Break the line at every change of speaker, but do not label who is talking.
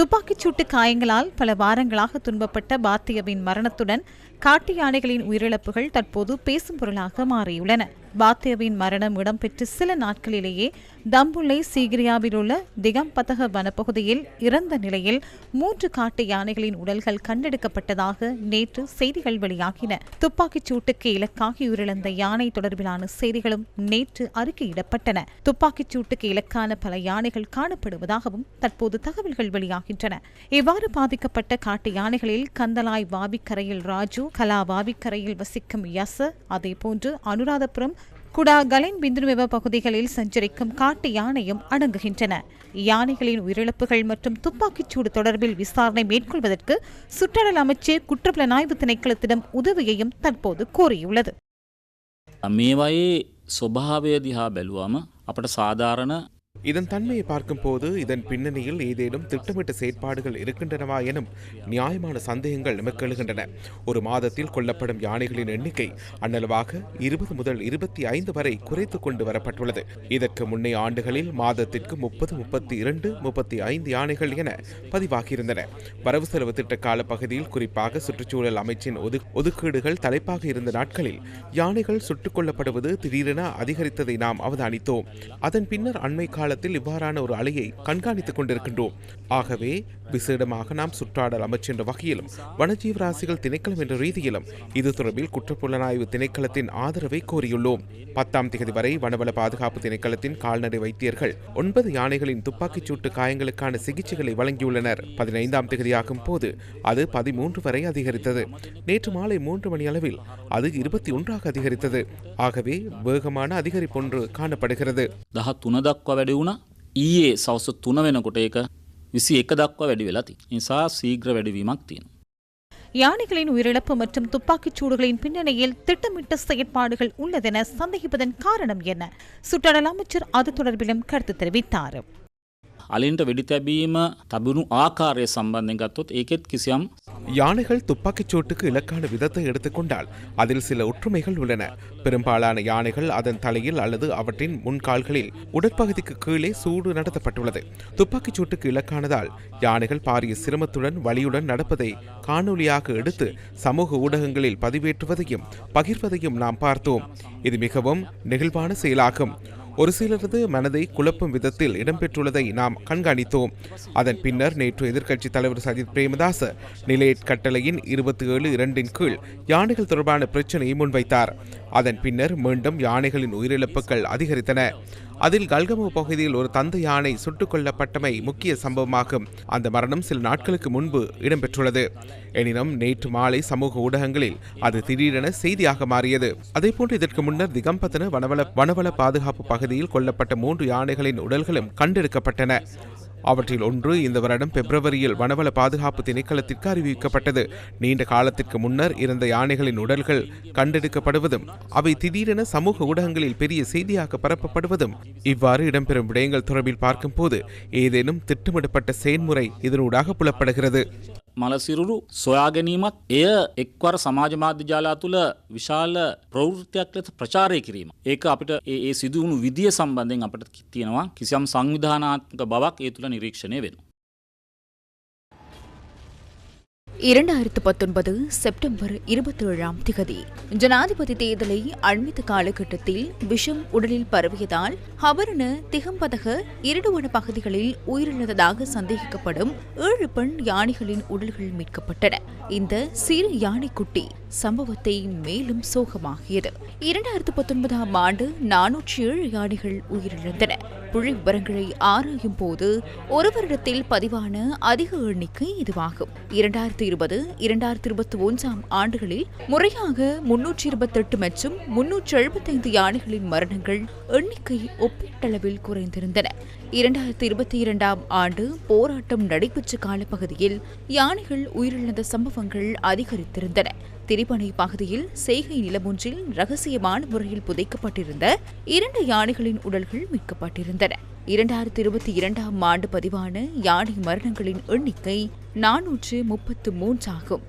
துப்பாக்கிச் சூட்டு காயங்களால் பல வாரங்களாக துன்பப்பட்ட பாத்தியவின் மரணத்துடன் காட்டு யானைகளின் உயிரிழப்புகள் தற்போது பேசும் பொருளாக மாறியுள்ளன. பாத்தியவின் மரணம் இடம்பெற்று சில நாட்களிலேயே தம்புள்ளை சீகிரியாவில் உள்ள திகம்பதக வனப்பகுதியில் இறந்த நிலையில் மூன்று காட்டு யானைகளின் உடல்கள் கண்டெடுக்கப்பட்டதாக நேற்று செய்திகள் வெளியாகின. துப்பாக்கிச் சூட்டுக்கு இலக்காகி உயிரிழந்த யானை தொடர்பிலான செய்திகளும் நேற்று அறிக்கையிடப்பட்டன. துப்பாக்கிச் சூட்டுக்கு இலக்கான பல யானைகள் காணப்படுவதாகவும் தற்போது தகவல்கள் வெளியாகின்றன. இவ்வாறு பாதிக்கப்பட்ட காட்டு யானைகளில் கந்தலாய் வாவிக்கரையில் ராஜு கலா வாவிக்கரையில் வசிக்கும் யச அதேபோன்று அனுராதபுரம் குடா கலைன் பிந்துனுவெவ பகுதிகளில் சஞ்சரிக்கும் காட்டு யானையும் அடங்குகின்றன யானைகளின் உயிரிழப்புகள் மற்றும் துப்பாக்கிச்சூடு தொடர்பில் விசாரணை மேற்கொள்வதற்கு சுற்றுலா அமைச்சு குற்றப்புலனாய்வு திணைக்களத்திடம் உதவியையும் தற்போது கோரியுள்ளது
මේවයේ ස්වභාවය දිහා බැලුවම අපට සාධාරණ
இதன் தன்மையை பார்க்கும்போது இதன் பின்னணியில் ஏதேனும் திட்டமிட்ட செயற்பாடுகள் இருக்கின்றனவா எனும் நியாயமான சந்தேகங்கள் நமக்கு எழுகின்றன ஒரு மாதத்தில் கொல்லப்படும் யானைகளின் எண்ணிக்கை அன்னளவாக இருபது முதல் இருபத்தி ஐந்து வரை குறைத்து கொண்டு வரப்பட்டுள்ளது. இதற்கு முன்னைய ஆண்டுகளில் மாதத்திற்கு முப்பது முப்பத்தி இரண்டு முப்பத்தி ஐந்து யானைகள் என பதிவாகியிருந்தன. வரவு செலவு திட்ட கால பகுதியில் குறிப்பாக சுற்றுச்சூழல் அமைச்சின் ஒது ஒதுக்கீடுகள் தலைப்பாக இருந்த நாட்களில் யானைகள் சுட்டுக் கொல்லப்படுவது திடீரென அதிகரித்ததை நாம் அவதானித்தோம். அதன் பின்னர் அண்மை காலத்தில் இவ்வாறான ஒரு அலையை கண்காணித்துக் கொண்டிருக்கின்றோம். ஆகவே விசேடமாக நாம் சுற்றாடல் அமைச்சு என்ற வகையிலும் வனஜீவராசிகள் திணைக்களம் என்ற ரீதியிலும் இது தொடர்பில் குற்றப்புலனாய்வு திணைக்களத்தின் ஆதரவை கோரியுள்ளோம். பத்தாம் தேதி வரை வனவள பாதுகாப்பு திணைக்களத்தின் கால்நடை வைத்தியர்கள் ஒன்பது யானைகளின் துப்பாக்கிச் சூட்டு காயங்களுக்கான சிகிச்சைகளை வழங்கியுள்ளனர். பதினைந்தாம் தேதியாகும் போது அது பதிமூன்று வரை அதிகரித்தது. நேற்று மாலை மூன்று மணி அளவில் அது இருபத்தி ஒன்றாக அதிகரித்தது. ஆகவே வேகமான அதிகரிப்பு ஒன்று காணப்படுகிறது.
දහ තුන දක්වා වැඩි වුණ ඊයේ සවස තුන වෙනකොට ඒක විසි එක දක්වා වැඩි වෙලාති. නිසා සීග්‍ර වැඩිවීමක් තියෙන.
யானைகளின் உயிரிழப்பு மற்றும் துப்பாக்கிச் சூடுகளின் பின்னணியில் திட்டமிட்ட செயற்பாடுகள் உள்ளதென சந்தேகிப்பதன் காரணம் என்ன சுற்றுலா அமைச்சர் அது தொடர்பிலும் கருத்து தெரிவித்தார்
අලින්ට වෙඩි තැබීම තබුණු ආකාරය සම්බන්ධයෙන් ගත්තොත් ඒකෙත් කිසියම්
யானைகள் துப்பாக்கிச் சூட்டுக்கு இலக்கான விதத்தை எடுத்துக்கொண்டால் அதில் சில ஒற்றுமைகள் உள்ளன பெரும்பாலான யானைகள் அதன் தலையில் அல்லது அவற்றின் முன்கால்களில் உடற்பகுதிக்கு கீழே சூடு நடத்தப்பட்டுள்ளது துப்பாக்கிச் சூட்டுக்கு இலக்கானதால் யானைகள் பாரிய சிரமத்துடன் வலியுடன் நடப்பதை காணொலியாக எடுத்து சமூக ஊடகங்களில் பதிவேற்றுவதையும் பகிர்வதையும் நாம் பார்த்தோம் இது மிகவும் நெகிழ்வான செயலாகும் ஒரு சிலரது மனதை குழப்பும் விதத்தில் இடம்பெற்றுள்ளதை நாம் கண்காணித்தோம். அதன் பின்னர் நேற்று எதிர்க்கட்சித் தலைவர் சஜித் பிரேமதாஸ் நிலையட் கட்டளையின் இருபத்தி ஏழு இரண்டின் கீழ் யானைகள் தொடர்பான பிரச்சினையை முன்வைத்தார். அதன் பின்னர் மீண்டும் யானைகளின் உயிரிழப்புகள் அதிகரித்தன. அதில் கல்கமு பகுதியில் ஒரு தந்தை யானை சுட்டுக் கொல்லப்பட்டமை முக்கிய சம்பவமாகும். அந்த மரணம் சில நாட்களுக்கு முன்பு இடம்பெற்றுள்ளது. எனினும் நேற்று மாலை சமூக ஊடகங்களில் அது திடீரென செய்தியாக மாறியது. அதேபோன்று இதற்கு முன்னர் திகம்பத்தன வனவள வனவள பாதுகாப்பு பகுதி பகுதியில் கொல்லப்பட்ட மூன்று யானைகளின் உடல்களும் கண்டெடுக்கப்பட்டன. அவற்றில் ஒன்று இந்த வருடம் பிப்ரவரியில் வனவள பாதுகாப்பு திணைக்களத்திற்கு அறிவிக்கப்பட்டது. நீண்ட காலத்திற்கு முன்னர் இருந்த யானைகளின் உடல்கள் கண்டெடுக்கப்படுவதும் அவை திடீரென சமூக ஊடகங்களில் பெரிய செய்தியாக பரப்பப்படுவதும் இவ்வாறு இடம்பெறும் விடயங்கள் தொடர்பில் பார்க்கும்போது ஏதேனும் திட்டமிடப்பட்ட செயன்முறை இதனூடாக புலப்படுகிறது.
මලසිරුරු සොයාගැනීමත් එය එක්වර සමාජ මාධ්‍ය ජාලා තුළ විශාල ප්‍රවෘත්තියක් ලෙස ප්‍රචාරය කිරීම. ඒක අපිට ඒ ඒ සිදුවුණු විදිිය සම්බන්ධයෙන් අපට තියෙනවා කිසියම් සංවිධානාත්මක බවක් ඒ තුළ නිරීක්ෂණය වෙන.
இரண்டாயிரத்து பத்தொன்பது செப்டம்பர் இருபத்தி ஏழாம் திகதி. ஜனாதிபதி தேர்தலை அண்மித்த காலகட்டத்தில் விஷம் உடலில் பரவியதால் ஹவரன திகம்பதக இருடுவன பகுதிகளில் உயிரிழந்ததாக சந்தேகிக்கப்படும் ஏழு பெண் யானைகளின் உடல்கள் மீட்கப்பட்டன. இந்த சிறு யானைக்குட்டி சம்பவத்தை மேலும் சோகமாகியது. இரண்டாயிரத்து பத்தொன்பதாம் ஆண்டு நானூற்றி ஏழு யானைகள் உயிரிழந்தன. புள்ளி விவரங்களை ஆராயும் போது ஒரு வருடத்தில் பதிவான அதிக எண்ணிக்கை இதுவாகும். இரண்டாயிரத்தி இருபது இரண்டாயிரத்தி இருபத்தி ஒன்றாம் ஆண்டுகளில் முறையாக முன்னூற்றி இருபத்தெட்டு மற்றும் முன்னூற்றி எழுபத்தைந்து யானைகளின் மரணங்கள் எண்ணிக்கை ஒப்பீட்டளவில் குறைந்திருந்தன. இரண்டாயிரத்தி இருபத்தி இரண்டாம் ஆண்டு போராட்டம் நடைபெற்ற காலப்பகுதியில் யானைகள் உயிரிழந்த சம்பவங்கள் அதிகரித்திருந்தன. திரிபனை பகுதியில் செய்கை நிலமொன்றில் ரகசியமான முறையில் புதைக்கப்பட்டிருந்த இரண்டு யானைகளின் உடல்கள் மீட்கப்பட்டிருந்தன. இரண்டாயிரத்தி இருபத்தி இரண்டாம் ஆண்டு பதிவான யானை மரணங்களின் எண்ணிக்கை நானூற்று முப்பத்து மூன்றாகும்.